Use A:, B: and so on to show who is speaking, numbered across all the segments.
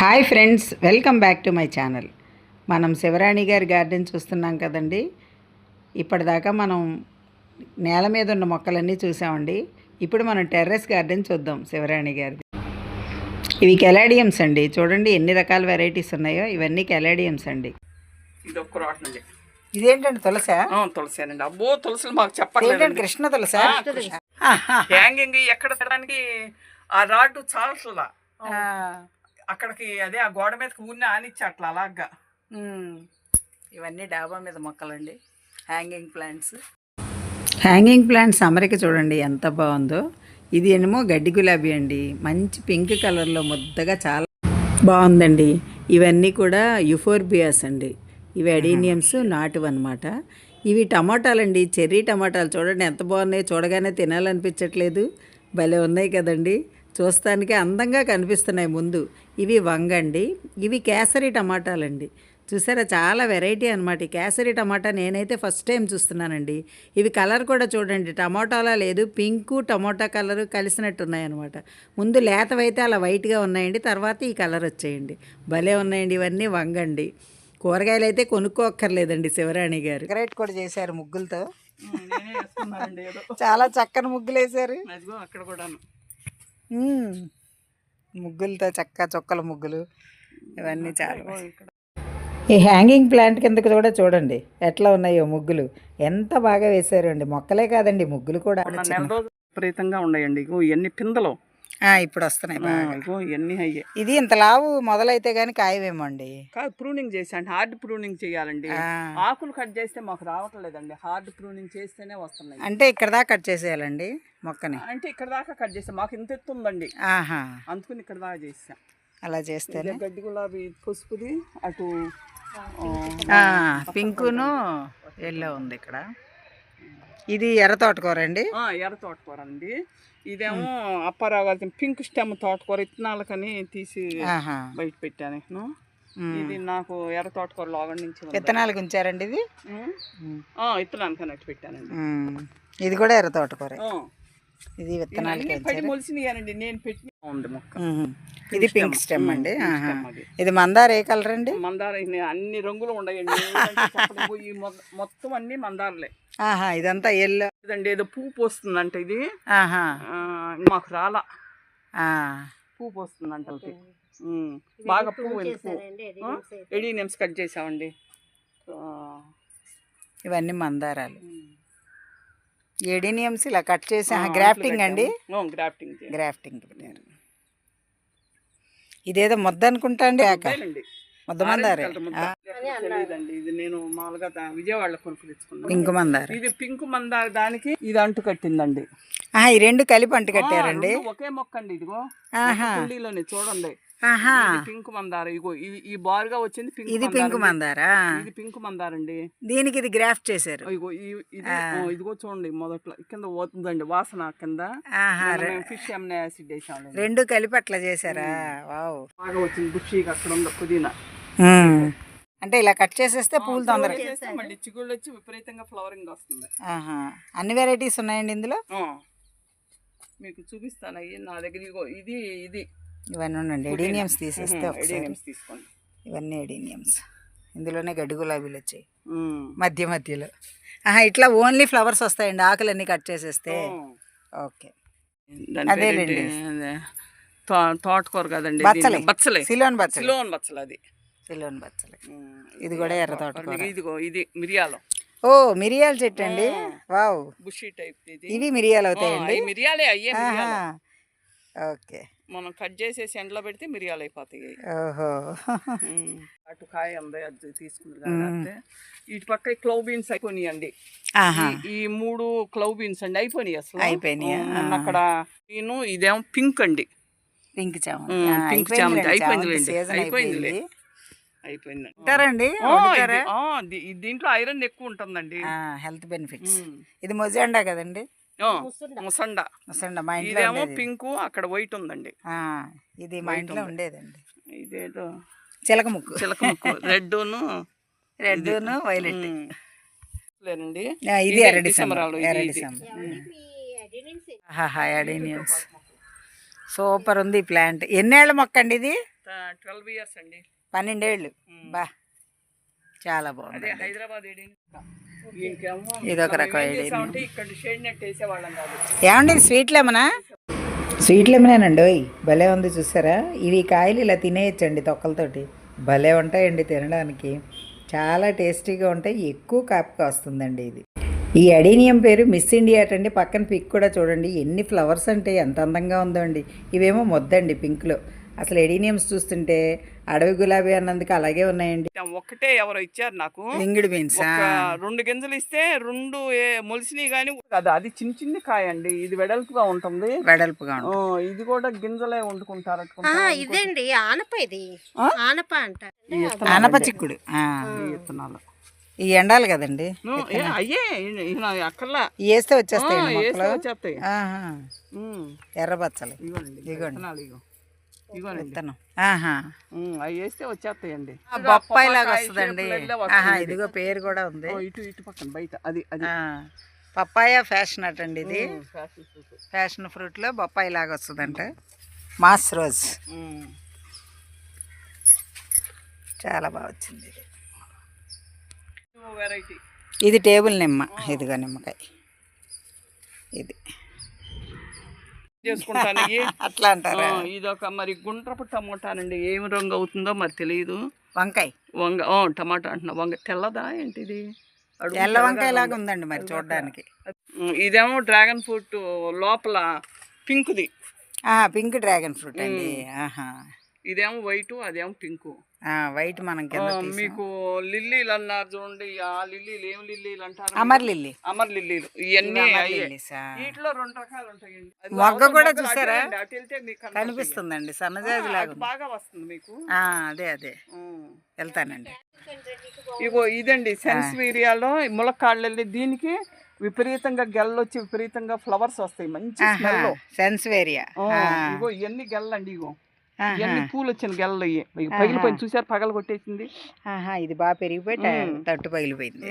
A: Hi friends welcome back to my channel. మనం శివరాణి గారి garden చూస్తున్నాం కదండి. ఇప్పటిదాకా మనం నేల మీద ఉన్న మొక్కలన్నీ చూసామండి. ఇప్పుడు మనం టెర్రస్ గార్డెన్ చూద్దాం శివరాణి గారిది. ఇవి కెలాడియమ్స్ అండి. చూడండి ఎన్ని రకాల వెరైటీస్ ఉన్నాయో. ఇవన్నీ కెలాడియమ్స్ అండి. ఇదేంటండి తులసా?
B: తులసేనండి. అబ్బో తులసిలు మాకు చెప్పట్లేదు
A: కృష్ణ తులసా?
B: హ్యాంగింగ్ ఎక్కడ ఆ రాడ్ చాలా అక్కడికి అదే ఆ గోడ మీదకి ఊరిని ఆనిచ్చి అట్లా అలాగా
A: ఇవన్నీ డాబా మీద మొక్కలండి. హ్యాంగింగ్ ప్లాంట్స్ హ్యాంగింగ్ ప్లాంట్స్ అమరిక చూడండి ఎంత బాగుందో. ఇది ఏమో గడ్డి గులాబీ అండి. మంచి పింక్ కలర్లో ముద్దగా చాలా బాగుందండి. ఇవన్నీ కూడా యుఫోర్బియాస్ అండి. ఇవి అడీనియమ్స్ నాటువి అనమాట ఇవి టమాటాలండి. చెర్రీ టమాటాలు చూడండి ఎంత బాగున్నాయి చూడగానే తినాలనిపించట్లేదు. భలే ఉన్నాయి కదండి. చూస్తానికి అందంగా కనిపిస్తున్నాయి ముందు. ఇవి వంగండి ఇవి కేసరి టమాటాలండి. చూసారా చాలా వెరైటీ అనమాట ఈ కేసరి టమాటా నేనైతే ఫస్ట్ టైం చూస్తున్నానండి. ఇవి కలర్ కూడా చూడండి టమాటాలా లేదు పింకు టమాటా కలర్ కలిసినట్టు ఉన్నాయన్నమాట ముందు లేతవైతే అలా వైట్గా ఉన్నాయండి తర్వాత ఈ కలర్ వచ్చేయండి. భలే ఉన్నాయండి ఇవన్నీ వంగండి. కూరగాయలు అయితే కొనుక్కోక్కర్లేదండి శివరాణి గారు. డెకరేట్ కూడా చేశారు ముగ్గులతో. చాలా చక్కని ముగ్గులు వేశారు
B: అదిగో అక్కడ కూడాను.
A: మ్మ్. ముగ్గులతో చక్క చొక్కల ముగ్గులు ఇవన్నీ చాలా. ఈ హ్యాంగింగ్ ప్లాంట్ కిందకి కూడా చూడండి ఎట్లా ఉన్నాయో ముగ్గులు. ఎంత బాగా వేశారు అండి మొక్కలే కాదండి ముగ్గులు కూడా.
B: విపరీతంగా ఉన్నాయండి. ఇవన్నీ పిందలు.
A: ఇప్పుడు వస్తున్నాయి బాగా.
B: ఇవన్నీ అయ్యే.
A: ఇది ఇంత లావు మొదలైతే గానీ కాయవేమో అండి
B: కాదు ప్రూనింగ్ చేసాండి హార్డ్ ప్రూనింగ్ చేయాలండి. ఆకులు కట్ చేస్తే మాకు రావట్లేదండి. హార్డ్ ప్రూనింగ్ చేస్తేనే వస్తున్నాయి.
A: అంటే ఇక్కడ దాకా కట్ చేసేయాలండి మొక్కని?
B: అంటే ఇక్కడ దాకా కట్ చేసాం మాకు ఇంత ఎత్తు ఉందండి.
A: ఆహా.
B: అందుకని ఇక్కడ దాకా చేసాం
A: అలా చేస్తేనే?
B: ఇదే గడ్డి గులాబీ పసుపుది అటు
A: పింకును ఎల్లో ఉంది ఇక్కడ. ఇది ఎర్ర తోటకూర అండి?
B: ఎర్ర తోటకూర అండి. ఇదేమో అప్పారావు పింక్ స్టెమ్ తోటకూర ఇత్తనాలకని తీసి బయట పెట్టాను. నేను ఇది నాకు ఎర్ర తోటకూర లోగడ నుంచి.
A: విత్తనాలకు ఉంచారండి ఇది?
B: ఇత్తనానికి అన్నట్టు పెట్టానండి.
A: ఇది కూడా ఎర్ర తోటకూర. ఇది విత్తనాలకి
B: నేను పెట్టిన ఉంది మొక్క.
A: ఇది పింక్ స్టెమ్ అండి. ఇది మందార ఏ కలర్ అండి
B: మందార అన్ని రంగులు మొ- మొత్తం అన్ని మందారలే.
A: ఆహా ఇదంతా ఎల్లో.
B: ఇదండి ఏదో పువ్వు పోస్తుందంట ఇది.
A: ఆహా.
B: మాకు రాలా. పువ్వు పోస్తుందంట ఉమ్, బాగా పువ్వు పువ్వు ఎడీనియమ్స్ కట్ చేసామండి?
A: ఇవన్నీ మందారాలు.
B: ఉమ్.
A: ఎడీనియమ్స్ ఇలా కట్ చేసి
B: ఆ,
A: గ్రాఫ్టింగ్ అండి?
B: గ్రాఫ్టింగ్.
A: గ్రాఫ్టింగ్. ఇదేదో ముద్ద అనుకుంటా అండి. ముద్ద మందారే.
B: తెలియదండి. ఇది నేను మామూలుగా విజయవాడలో కొనుక్కు తెచ్చుకున్నాను
A: పింక్ మందార.
B: ఇది పింక్ మందార దానికి ఇది అంటు కట్టిందండి.
A: ఈ రెండు కలిపి అంటు కట్టారండి.
B: ఒకే మొక్క అండి ఇదిగో కుండీలోనే చూడండి. పింక్ మందార. ఇగో ఇది ఈ బారుగా వచ్చింది పింక్
A: ఇది పింక్. మందారా.
B: ఇది పింక్ మందారండి.
A: దీనికి ఇది గ్రాఫ్ట్ చేశారు.
B: ఇగో ఇది ఇదిగో చూడండి మొదట్లో. కింద పోతుందండి వాసన కింద. ఫిష్ అమ్నే యాసిడ్ వేసాము
A: రెండు కలిపి అట్లా చేశారా? వావ్.
B: బాగా వచ్చింది బుషిగా అక్కడ ఉంది పుదీనా.
A: అంటే ఇలా కట్ చేసేస్తే పూలు తొందరగా
B: చేస్తే మళ్ళీ చిగుళ్ళు వచ్చి విపరీతంగా ఫ్లవరింగ్ వస్తుంది.
A: ఆహా. అన్ని వెరైటీస్ ఉన్నాయండి ఇందులో.
B: మీకు చూపిస్తాను. అయ్యి నా దగ్గర ఇగో ఇది ఇది.
A: ఇవన్నీ ఉండండి. ఎడీనియమ్స్ తీసేస్తే ఒకసారి.
B: తీసుకోండి.
A: ఇవన్నీ ఎడీనియమ్స్ ఇందులోనే గడ్డి గులాబీలు వచ్చాయి. మధ్య మధ్యలో. ఆహా ఇట్లా ఓన్లీ ఫ్లవర్స్ వస్తాయండి. ఆకులన్నీ కట్ చేసేస్తే. ఓకే.
B: దాని
A: అదేలేండి.
B: పేరేంటి? అదే. తో- తోటకూర కదండి.
A: బచ్చలి.
B: దీన్ని బచ్చలే.
A: సిలోన్ బచ్చలి.
B: సిలోన్ బచ్చలు అది.
A: సిలోన్ బచ్చలి. ఇది కూడా ఎర్ర తోటకూర.
B: ఇదిగో ఇది మిరియాలు.
A: ఓ మిరియాల చెట్టు అండి? వావ్.
B: బుషి టైప్ ఇది.
A: ఇవి మిరియాలు అవుతాయండి?
B: అవి మిరియాలే అయ్యే.
A: ఓకే.
B: మనం కట్ చేసేసి ఎండలో పెడితే మిరియాలు అయిపోతాయి.
A: ఓహో.
B: అటు కాయ ఉంది అది తీసుకుంది కాబట్టి ఇటు పక్క క్లవ్ బీన్స్ అయిపోయినాయండి ఈ- మూడు క్లవ్ బీన్స్ అండి అయిపోయినాయి అసలు.
A: అయిపోయినాయా?
B: అక్కడ నేను ఇదేమో పింక్ అండి.
A: పింక్ చామంతి
B: పింక్ చామంతి అయిపోయిందిలే.
A: అయిపోయింది.
B: అయిపోయిందండి దీంట్లో ఐరన్ ఎక్కువ ఉంటుందండి.
A: Health benefits. ఇది మొజాండా కదండి?
B: ముసండ.
A: ముసండా. మా ఇంట్లో
B: ఇదేమో పింక్ అక్కడ వైట్ ఉందండి.
A: ఆ, ఇది మా ఇంట్లో ఉండేదండి.
B: ఇదేదో
A: చిలక ముక్కు.
B: చిలక ముక్కు. రెడ్ను
A: రెడ్ వైలెట్.
B: లేనండి.
A: ఇది. డిసెంబర్ ఆహా అడీనియన్స్. సూపర్ ఉంది ఈ ప్లాంట్. ఎన్నేళ్ళ మొక్క అండి ఇది?
B: ట్వెల్వ్ ఇయర్స్ అండి.
A: పన్నెండేళ్ళు. బా. చాలా
B: అదే
A: బాగుంది
B: హైదరాబాద్
A: ఇదొక రకం
B: కాదు.
A: ఏమండి స్వీట్ లెమనా? స్వీట్ లెమనేనండి ఓయ్. భలే ఉంది చూసారా? ఇవి కాయలు ఇలా తినేయచ్చండి తొక్కలతోటి. భలే ఉంటాయండి తినడానికి. చాలా టేస్టీగా ఉంటాయి ఎక్కువ కాపుగా వస్తుందండి ఇది. ఈ అడీనియం పేరు మిస్ ఇండియా అటండి. పక్కన పిక్ కూడా చూడండి ఎన్ని ఫ్లవర్స్ అంటే ఎంత అందంగా ఉందో అండి ఇవేమో మొద్దండి పింక్లో. అసలు ఎడీనియమ్స్ చూస్తుంటే అడవి గులాబీ అన్నందుకు అలాగే ఉన్నాయండి.
B: ఒక్కటే ఎవరో ఇచ్చారు నాకు.
A: లింగిడ్ బీన్స్
B: ఒక రెండు గింజలు ఇస్తే రెండు ఏ- మొలిసినాయి కానీ కదా అది చిన్న చిన్న కాయ అండి ఇది వెడల్పుగా ఉంటుంది.
A: వెడల్పుగా
B: ఇది కూడా గింజలే వండుకుంటారు.
C: ఇదేండి? ఆనప ఇది? ఆనప అంట.
A: ఆనప. చిక్కుడు.
B: విత్తనాలు.
A: ఈ ఎండాలి కదండి.
B: అయ్యే అక్కర్లా.
A: వేస్తే
B: వచ్చేస్తాయి.
A: ఎర్రబచ్చలు. ఇగోండి. విత్తనం ఆహా.
B: అవి వేస్తే వచ్చేస్తాయండి.
A: బొప్పాయి లాగా వస్తుందండి. ఆహా
B: ఇది.
A: ఇదిగో పేరు కూడా ఉంది.
B: ఇటు ఇటు పక్కన బయట అది అది.
A: పప్పాయ ఫ్యాషన్ అటండి ఇది.
B: Um, passion fruit.
A: ఫ్యాషన్ ఫ్రూట్లో బొప్పాయి లాగా వస్తుందంట. Moss rose. చాలా బాగా వచ్చింది ఇది.
B: వెరైటీ
A: ఇది టేబుల్ నిమ్మ ఇదిగో నిమ్మకాయ. ఇది.
B: చేసుకుంటాను. ఇవి.
A: అట్లా అంటారా?
B: ఇదొక మరి గుండ్రపు టమోటానండి. ఏమి రంగు అవుతుందో మరి తెలియదు
A: వంకాయ.
B: వంగ టమాటా అంటున్నా. వంగ తెల్లదా ఏంటిది?
A: తెల్ల వంకాయ లాగా
B: ఉంది.
A: ఉందండి మరి చూడడానికి.
B: ఇదేమో డ్రాగన్ ఫ్రూట్ లోపల పింక్ది.
A: పింక్ డ్రాగన్ ఫ్రూట్ అండి. ఆహా.
B: ఇదేమో వైట్ అదేమో పింక్.
A: వైట్ మనం కింద తీసాం.
B: మీకు లిల్లీలు అన్నారు చూడండి ఆ లిల్లీలు ఏం లిల్లీలు అంటారు
A: అమర్ లిల్లీ
B: అమర్ లిల్లీలు ఇవన్నీ
A: అమర్
B: అయ్యే
A: లిల్లీస్, ఆ.
B: వీటిలో రెండు రకాలు ఉంటాయండి అది
A: మొగ్గ కూడా
B: మొగ్గలు
A: చూసారా?
B: వెళ్ళండి, అటు వెళ్తే మీకు కనపడతాయి.
A: కనిపిస్తుందండి సన్నజాజి లాగా ఉంది.
B: బాగా వస్తుంది మీకు
A: ఆ, అదే అదే. వెళ్తానండి
B: ఇగో ఇదండి సెన్స్వీరియాలో ములక్కాళ్ళు వెళ్ళి దీనికి విపరీతంగా గెల్లు వచ్చి విపరీతంగా ఫ్లవర్స్ వస్తాయి మంచి స్మెల్
A: సెన్స్వేరియా
B: ఇగో ఇవన్నీ గెల్లండి ఇగో ఇవన్నీ పూలు వచ్చిన గెల్లు ఇవి పగిలిపోయింది చూసారు పగల కొట్టేసింది.
A: ఇది బాగా పెరిగిపోయి. తట్టు పగిలిపోయింది.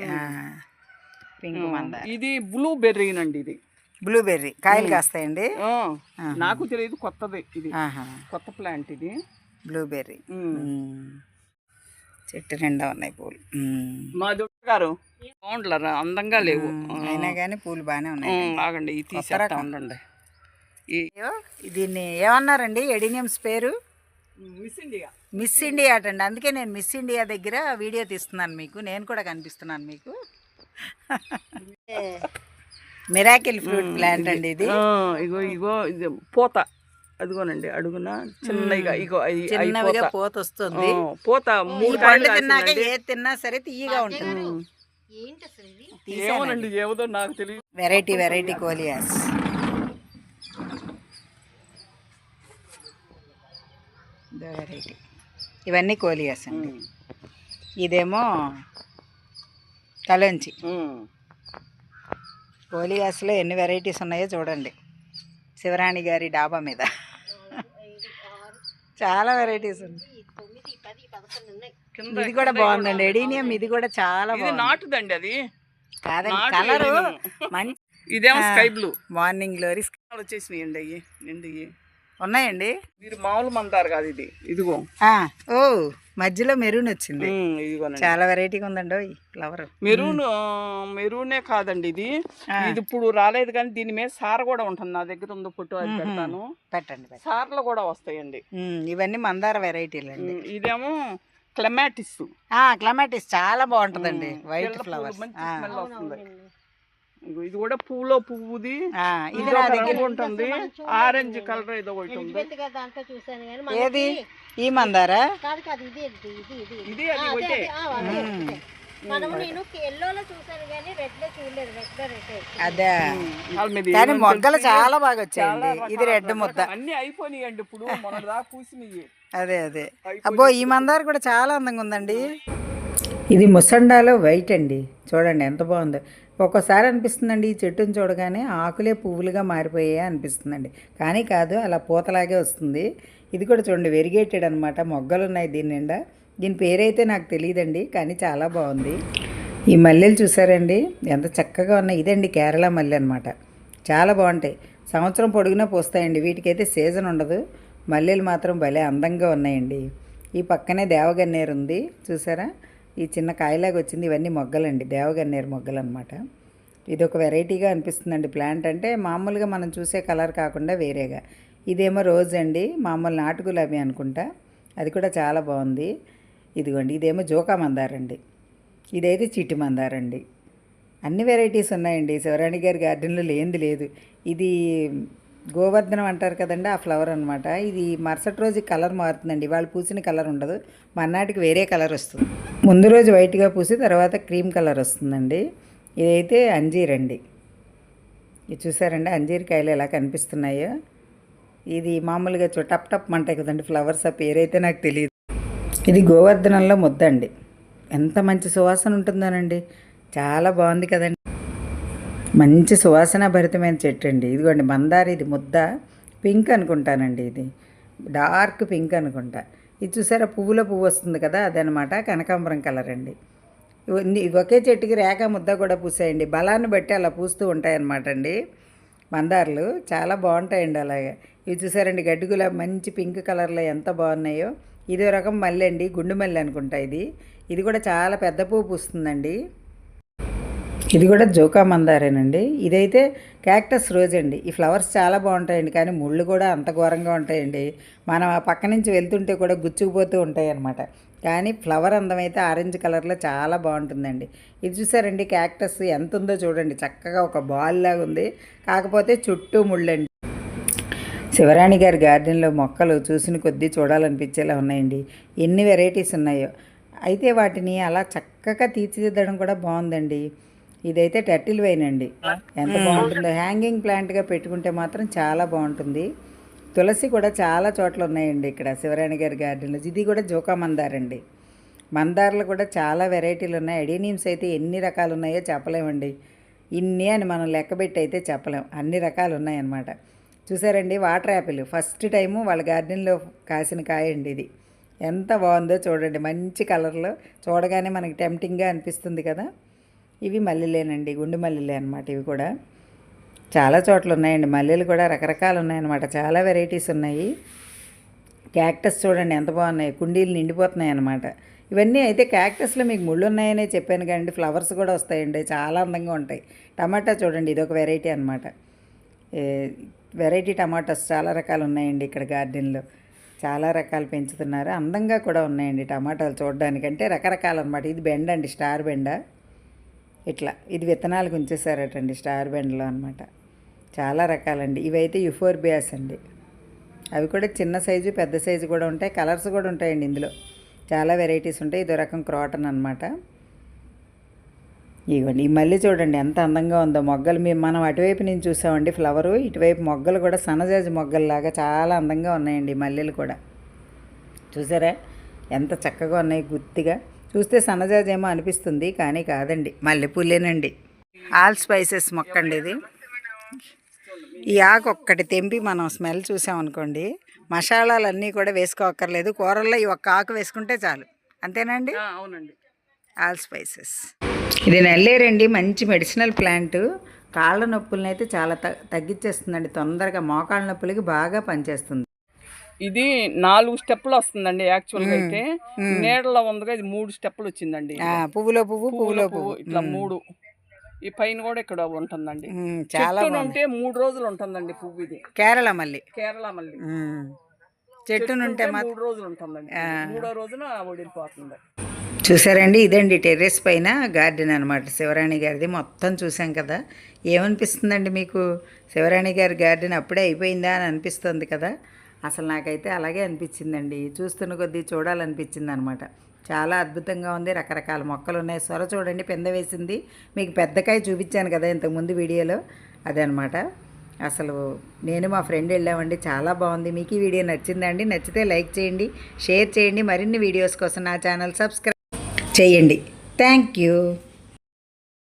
A: పింక్
B: ఉమ్,
A: మంద.
B: ఇది బ్లూ బెర్రీనండి ఇది.
A: బ్లూబెర్రీ. కాయలు కాస్తాయండి.
B: నాకు తెలియదు కొత్తది ఇది. కొత్త ప్లాంట్ ఇది.
A: బ్లూబెర్రీ. చెట్టు నిండా ఉన్నాయి పూలు.
B: మా దుడ్డు గారు బాగుండలరా? అందంగా లేవు.
A: అయినా కానీ పూలు బాగానే ఉన్నాయి.
B: ఆగండి ఇది తీసేస్తా. ఉండండి.
A: దీన్ని ఏమన్నారండి? ఎడినియమ్స్ పేరు?
B: Miss India.
A: మిస్ ఇండియా అటండి. అందుకే నేను మిస్ ఇండియా దగ్గర వీడియో తీస్తున్నాను మీకు. నేను కూడా కనిపిస్తున్నాను మీకు. మిరాకిల్ ఫ్రూట్ ప్లాంట్ అండి ఇది.
B: ఇగో ఇగో ఇది పూత. అదిగోనండి అడుగున చిన్నగా ఇగో
A: చిన్నవిగా
B: పూత.
A: వస్తుంది.
B: పూత మూడు
A: తిన్నాక. ఏది తిన్నా సరే తీయగా ఉంటుంది.
B: ఏమోనండి నాకు తెలియదు
A: వెరైటీ వెరైటీ కోలియాస్. వెరైటీ. ఇవన్నీ కోలియాస్ అండి ఇదేమో కలంచి. కోలియాస్లో ఎన్ని వెరైటీస్ ఉన్నాయో చూడండి. శివరాణి గారి డాబా మీద. చాలా వెరైటీస్ ఉన్నాయి. ఇది కూడా బాగుందండి. ఎడీనియం ఇది కూడా చాలా
B: నాటుదండి అది.
A: కాదండి కలరు. మంచి
B: ఇదేమో స్కై బ్లూ.
A: మార్నింగ్ గ్లోరీస్
B: వచ్చేసినాయండి అయ్యి నిండి
A: ఉన్నాయండి?
B: మీరు మామూలు మందారు కాదు ఇది. ఇదిగో.
A: ఆ, ఓ మధ్యలో మెరూన్ వచ్చింది. చాలా వెరైటీగా ఉందండి ఫ్లవర్.
B: మెరూన్ మెరూనే కాదండి ఇది. ఇది ఇప్పుడు రాలేదు కానీ దీని మీద సార కూడా ఉంటుంది. నా దగ్గర ఉందో ఫోటో అది పెడతాను.
A: పెట్టండి పెట్టండి.
B: సార్లు కూడా వస్తాయండి.
A: ఇవన్నీ మందార వెరైటీలు అండి
B: ఇదేమో క్లమాటిస్.
A: క్లమాటిస్ చాలా బాగుంటుందండి. వైట్ ఫ్లవర్స్
B: మంచి స్మెల్ వస్తుంది ఇగో ఇది కూడా పువ్వులో పువ్వుది.
A: ఇది
B: ఇది
A: నా
B: ఒక
A: దగ్గర
B: రంగు ఉంటుంది. ఆరెంజ్ కలర్ ఏదో ఒకటి ఉంది.
C: ఎలిజబెత్ దాంట్లో చూసాను కానీ
A: ఏది? ఈ మందారా?
C: కాదు కాదు ఇది ఇది ఇది ఇది.
B: ఇది అది
C: అదే,
B: ఒకటే.
C: కానీ
A: మొగ్గలు చాలా బాగా వచ్చాయండి. ఇది రెడ్ ముద్ద.
B: అన్ని అయిపోయినాయండి ఇప్పుడు.
A: అదే అదే. అబ్బో ఈ మందార కూడా చాలా అందంగా ఉందండి. ఇది ముసండాలో వైట్ అండి. చూడండి ఎంత బాగుందో. ఒక్కోసారి అనిపిస్తుందండి ఈ చెట్టుని చూడగానే ఆకులే పువ్వులుగా మారిపోయాయి అనిపిస్తుందండి. కానీ కాదు అలా పూతలాగే వస్తుంది. ఇది కూడా చూడండి వెరిగేటెడ్ అనమాట మొగ్గలు ఉన్నాయి దీని నిండా. దీని పేరైతే నాకు తెలియదండి కానీ చాలా బాగుంది. ఈ మల్లెలు చూసారండి ఎంత చక్కగా ఉన్నాయి. ఇదండి కేరళ మల్లె అనమాట చాలా బాగుంటాయి. సంవత్సరం పొడుగునా పోస్తాయండి. వీటికైతే సీజన్ ఉండదు. మల్లెలు మాత్రం భలే అందంగా ఉన్నాయండి. ఈ పక్కనే దేవగన్నేరు ఉంది చూసారా? ఈ చిన్న కాయలాగా వచ్చింది. ఇవన్నీ మొగ్గలండి. దేవగన్నేరు మొగ్గలు అనమాట ఇది ఒక వెరైటీగా అనిపిస్తుందండి. ప్లాంట్ అంటే మామూలుగా మనం చూసే కలర్ కాకుండా వేరేగా. ఇదేమో రోజ్ అండి. మామూలు నాటు గులాబీ అనుకుంటా. అది కూడా చాలా బాగుంది. ఇదిగోండి. ఇదేమో జోకా మందారండి ఇదైతే చిట్టి మందారండి అన్ని వెరైటీస్ ఉన్నాయండి. శివరాణి గారి గార్డెన్లో లేనిది లేదు. ఇది గోవర్ధనం అంటారు కదండి ఆ ఫ్లవర్ అనమాట ఇది మరుసటి రోజు కలర్ మారుతుందండి. వాళ్ళు పూసిన కలర్ ఉండదు. మర్నాటికి వేరే కలర్ వస్తుంది. ముందు రోజు వైట్గా పూసి తర్వాత క్రీమ్ కలర్ వస్తుందండి. ఇదైతే అంజీర్ అండి. ఇది చూసారండి అంజీర్ కాయలు ఎలా కనిపిస్తున్నాయో. ఇది మామూలుగా చూ టప్ టప్ అంటాయి కదండి ఫ్లవర్స్ ఆ పేరైతే నాకు తెలియదు ఇది గోవర్ధనంలో ముద్ద అండి ఎంత మంచి సువాసన ఉంటుందోనండి. చాలా బాగుంది కదండి. మంచి సువాసన భరితమైన చెట్టు అండి. ఇదిగోండి మందార ఇది ముద్ద. పింక్ అనుకుంటానండి ఇది. డార్క్ పింక్ అనుకుంటా. ఇది చూసారా పువ్వులో పువ్వు వస్తుంది కదా అదనమాట. కనకాంబరం కలర్ అండి. ఒకే చెట్టుకి రేఖ ముద్ద కూడా పూసాయండి. బలాన్ని బట్టి అలా పూస్తూ ఉంటాయన్నమాట అండి. మందార్లు చాలా బాగుంటాయండి అలాగే. ఇవి చూసారండి గడ్డి గులాబీ మంచి పింక్ కలర్లో ఎంత బాగున్నాయో. ఇదో రకం మల్లె అండి గుండు మల్లె అనుకుంటా ఇది. ఇది కూడా చాలా పెద్ద పువ్వు పూస్తుందండి. ఇది కూడా జోకా మందారేనండి. ఇదైతే క్యాక్టస్ రోజ్ అండి ఈ ఫ్లవర్స్ చాలా బాగుంటాయండి. కానీ ముళ్ళు కూడా అంత ఘోరంగా ఉంటాయండి. మనం ఆ పక్క నుంచి వెళ్తుంటే కూడా గుచ్చుకుపోతూ ఉంటాయి అన్నమాట కానీ ఫ్లవర్ అందం అయితే ఆరెంజ్ కలర్లో చాలా బాగుంటుందండి. ఇది చూసారండి క్యాక్టస్ ఎంత ఉందో చూడండి. చక్కగా ఒక బాల్ లాగా ఉంది. కాకపోతే చుట్టూ ముళ్ళండి. శివరాణి గారి గార్డెన్లో మొక్కలు చూసిన కొద్దీ చూడాలనిపించేలా ఉన్నాయండి. ఎన్ని వెరైటీస్ ఉన్నాయో. అయితే వాటిని అలా చక్కగా తీర్చిదిద్దడం కూడా బాగుందండి. ఇదైతే టర్టిల్ వైన్ అండి. ఎంత బాగుంటుందో. హ్యాంగింగ్ ప్లాంట్గా పెట్టుకుంటే మాత్రం చాలా బాగుంటుంది. తులసి కూడా చాలా చోట్ల ఉన్నాయండి ఇక్కడ. శివరాణి గారి గార్డెన్లో ఇది కూడా జోకా మందారండి మందార్లు కూడా చాలా వెరైటీలు ఉన్నాయి. ఎడీనియమ్స్ అయితే ఎన్ని రకాలు ఉన్నాయో చెప్పలేమండి. ఇన్ని అని మనం లెక్కబెట్టి అయితే చెప్పలేం. అన్ని రకాలు ఉన్నాయన్నమాట. చూసారండి? వాటర్ యాపిల్ ఫస్ట్ టైము వాళ్ళ గార్డెన్లో కాసిన కాయ అండి ఇది. ఎంత బాగుందో చూడండి. మంచి కలర్లో చూడగానే మనకి టెంప్టింగ్గా అనిపిస్తుంది కదా. ఇవి మల్లెలేనండి గుండు మల్లెలే అనమాట ఇవి కూడా. చాలా చోట్ల ఉన్నాయండి మల్లెలు కూడా రకరకాలు ఉన్నాయన్నమాట. చాలా వెరైటీస్ ఉన్నాయి. క్యాక్టస్ చూడండి ఎంత బాగున్నాయి కుండీలు నిండిపోతున్నాయి అన్నమాట. ఇవన్నీ అయితే క్యాక్టస్లో మీకు ముళ్ళు ఉన్నాయనే చెప్పాను కానీ ఫ్లవర్స్ కూడా వస్తాయండి చాలా అందంగా ఉంటాయి. టమాటా చూడండి ఇది ఒక వెరైటీ అనమాట వెరైటీ టమాటాస్ చాలా రకాలు ఉన్నాయండి ఇక్కడ గార్డెన్లో. చాలా రకాలు పెంచుతున్నారు అందంగా కూడా ఉన్నాయండి టమాటాలు చూడడానికంటే రకరకాలు అనమాట ఇది బెండ అండి స్టార్ బెండ. ఇట్లా. ఇది విత్తనాలకు ఉంచేసారటండి స్టార్ బెండ్లో అనమాట చాలా రకాలండి. ఇవైతే యుఫోర్బియాస్ అండి. అవి కూడా చిన్న సైజు పెద్ద సైజు కూడా ఉంటాయి. కలర్స్ కూడా ఉంటాయండి ఇందులో. చాలా వెరైటీస్ ఉంటాయి. ఇదో రకం క్రాటన్ అనమాట ఇవ్వండి ఈ మళ్ళీ చూడండి ఎంత అందంగా ఉందో. మొగ్గలు మేము మనం అటువైపు నుంచి చూసామండి ఫ్లవరు ఇటువైపు మొగ్గలు కూడా సన్నజాజి మొగ్గల్లాగా చాలా అందంగా ఉన్నాయండి ఈ మల్లెలు కూడా. చూసారా? ఎంత చక్కగా ఉన్నాయి గుత్తిగా. చూస్తే సన్నజాజి ఏమో అనిపిస్తుంది కానీ కాదండి. మల్లెపూలేనండి. ఆల్ స్పైసెస్ మొక్క అండి ఇది. ఈ ఆకు ఒక్కటి తెంపి మనం స్మెల్ చూసామనుకోండి మసాలాలన్నీ కూడా వేసుకోక్కర్లేదు. కూరల్లో ఈ ఒక్క ఆకు వేసుకుంటే చాలు. అంతేనండి?
B: అవునండి.
A: All spices. ఇది నల్లేరండి మంచి మెడిసినల్ ప్లాంట్. కాళ్ళ నొప్పులను అయితే చాలా తగ్గించేస్తుందండి తొందరగా మోకాళ్ళ నొప్పులకి బాగా పనిచేస్తుంది.
B: ఇది నాలుగు స్టెప్లు వస్తుందండి యాక్చువల్గా అయితే. నీడలో ఉందిగా ఇది మూడు స్టెప్లు వచ్చిందండి
A: పువ్వులో పువ్వు పువ్వులో
B: పువ్వు ఇట్లా మూడు. ఈ పైన కూడా ఇక్కడ ఉంటుందండి.
A: చాలా
B: ఉంటే మూడు రోజులు ఉంటుందండి పువ్వు ఇది.
A: కేరళ మళ్ళీ.
B: కేరళ మళ్ళీ. ఉంటే
A: మాత్రం
B: మూడు రోజులు ఉంటుందండి. మూడో రోజున వడిలిపోతుంది
A: చూసారండి ఇదండి టెర్రస్ పైన గార్డెన్ అనమాట శివరాణి గారిది మొత్తం చూసాం కదా. ఏమనిపిస్తుందండి మీకు? శివరాణి గారి గార్డెన్ అప్పుడే అయిపోయిందా అని అనిపిస్తుంది కదా. అసలు నాకైతే అలాగే అనిపించిందండి. చూస్తున్న కొద్దీ చూడాలనిపించింది అనమాట చాలా అద్భుతంగా ఉంది. రకరకాల మొక్కలు ఉన్నాయి. సొర చూడండి పెంద వేసింది. మీకు పెద్దకాయ చూపించాను కదా ఇంతకుముందు వీడియోలో. అదనమాట. అసలు నేను మా ఫ్రెండ్ వెళ్ళామండి. చాలా బాగుంది. మీకు ఈ వీడియో నచ్చిందండి నచ్చితే లైక్ చేయండి షేర్ చేయండి. మరిన్ని వీడియోస్ కోసం నా ఛానల్ సబ్స్క్రైబ్ చేయండి. Thank you.